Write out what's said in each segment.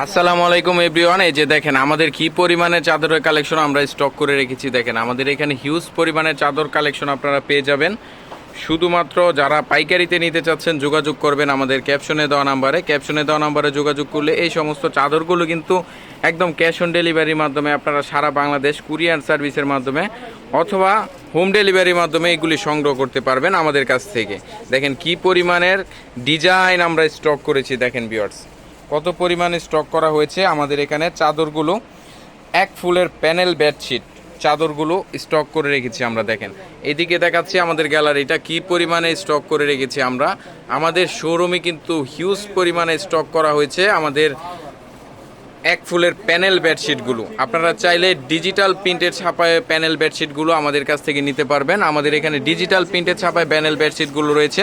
আসসালামু আলাইকুম এভরিওয়ান, এই যে দেখেন আমাদের কি পরিমাণে চাদরের কালেকশন আমরা স্টক করে রেখেছি, দেখেন আমাদের এখানে হিউজ পরিমাণে চাদর কালেকশন আপনারা পেয়ে যাবেন। শুধুমাত্র যারা পাইকারিতে নিতে চাচ্ছেন যোগাযোগ করবেন আমাদের ক্যাপশনে দেওয়া নাম্বারে। ক্যাপশনে দেওয়া নাম্বারে যোগাযোগ করলে এই সমস্ত চাদরগুলো কিন্তু একদম ক্যাশ অন ডেলিভারির মাধ্যমে আপনারা সারা বাংলাদেশ কুরিয়ার সার্ভিসের মাধ্যমে অথবা হোম ডেলিভারির মাধ্যমে এগুলি সংগ্রহ করতে পারবেন আমাদের কাছ থেকে। দেখেন কি পরিমাণের ডিজাইন আমরা স্টক করেছি, দেখেন বিয়ার্স কত পরিমাণে স্টক করা হয়েছে আমাদের এখানে চাদরগুলো? এক ফুলের প্যানেল বেডশিট চাদরগুলো স্টক করে রেখেছি আমরা, দেখেন। এদিকে দেখাচ্ছি আমাদের গ্যালারিটা কি পরিমাণে স্টক করে রেখেছি আমরা। আমাদের শোরুমে কিন্তু হিউজ পরিমাণে স্টক করা হয়েছে আমাদের এক ফুলের প্যানেল বেডশিটগুলো আপনারা চাইলে ডিজিটাল প্রিন্টের ছাপায় প্যানেল বেডশিটগুলো আমাদের কাছ থেকে নিতে পারবেন। আমাদের এখানে ডিজিটাল প্রিন্টের ছাপায় প্যানেল বেডশিটগুলো রয়েছে।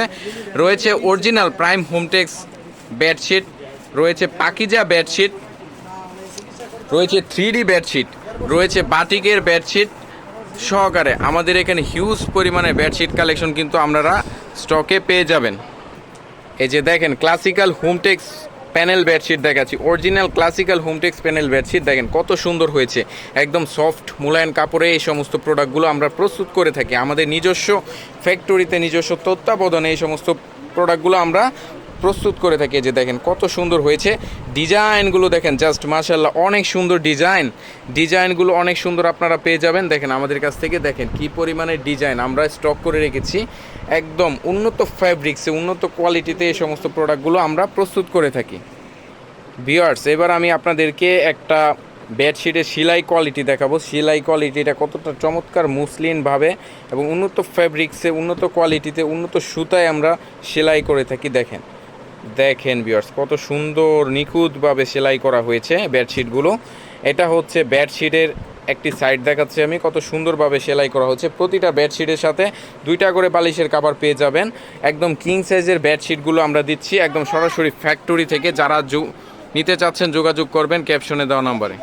রয়েছে অরিজিনাল প্রাইম হোমটেক্স বেডশিট রয়েছে পাকিজা বেডশিট রয়েছে থ্রি ডি বেডশিট রয়েছে বাটিকের বেডশিট সহকারে। আমাদের এখানে হিউজ পরিমাণে বেডশিট কালেকশন কিন্তু আপনারা স্টকে পেয়ে যাবেন। এই যে দেখেন ক্লাসিক্যাল হোমটেক্স প্যানেল বেডশিট দেখাচ্ছি। Original classical Hometex panel bedsheet দেখেন, কত সুন্দর হয়েছে। একদম সফট মোলায়েন কাপড়ে এই সমস্ত প্রোডাক্টগুলো আমরা প্রস্তুত করে থাকি। আমাদের নিজস্ব ফ্যাক্টরিতে নিজস্ব তত্ত্বাবধানে এই সমস্ত প্রোডাক্টগুলো আমরা প্রস্তুত করে থাকি যে দেখেন কত সুন্দর হয়েছে। ডিজাইনগুলো দেখেন, জাস্ট মাশাল্লাহ অনেক সুন্দর ডিজাইন। ডিজাইনগুলো অনেক সুন্দর আপনারা পেয়ে যাবেন। দেখেন আমাদের কাছ থেকে দেখেন কি পরিমাণে ডিজাইন আমরা স্টক করে রেখেছি। একদম উন্নত ফ্যাব্রিক্সে, উন্নত কোয়ালিটিতে এই সমস্ত প্রোডাক্টগুলো আমরা প্রস্তুত করে থাকি। ভিওয়ার্স এবার আমি আপনাদেরকে একটা বেডশিটের সেলাই কোয়ালিটি দেখাবো। সেলাই কোয়ালিটিটা কতটা চমৎকার মুসলিনভাবে এবং উন্নত ফ্যাব্রিক্সে, উন্নত কোয়ালিটিতে, উন্নত সুতায় আমরা সেলাই করে থাকি। দেখেন দেখেন বিয়ার্স কত সুন্দর, নিখুঁতভাবে সেলাই করা হয়েছে বেডশিটগুলো এটা হচ্ছে বেডশিটের একটি সাইড দেখাচ্ছি আমি, কত সুন্দরভাবে সেলাই করা হচ্ছে। প্রতিটা বেডশিটের সাথে দুইটা করে বালিশের কাভার পেয়ে যাবেন। একদম কিং সাইজের বেডশিটগুলো আমরা দিচ্ছি, একদম সরাসরি ফ্যাক্টরি থেকে। যারা নিতে চাচ্ছেন যোগাযোগ করবেন ক্যাপশনে দেওয়া নম্বরে।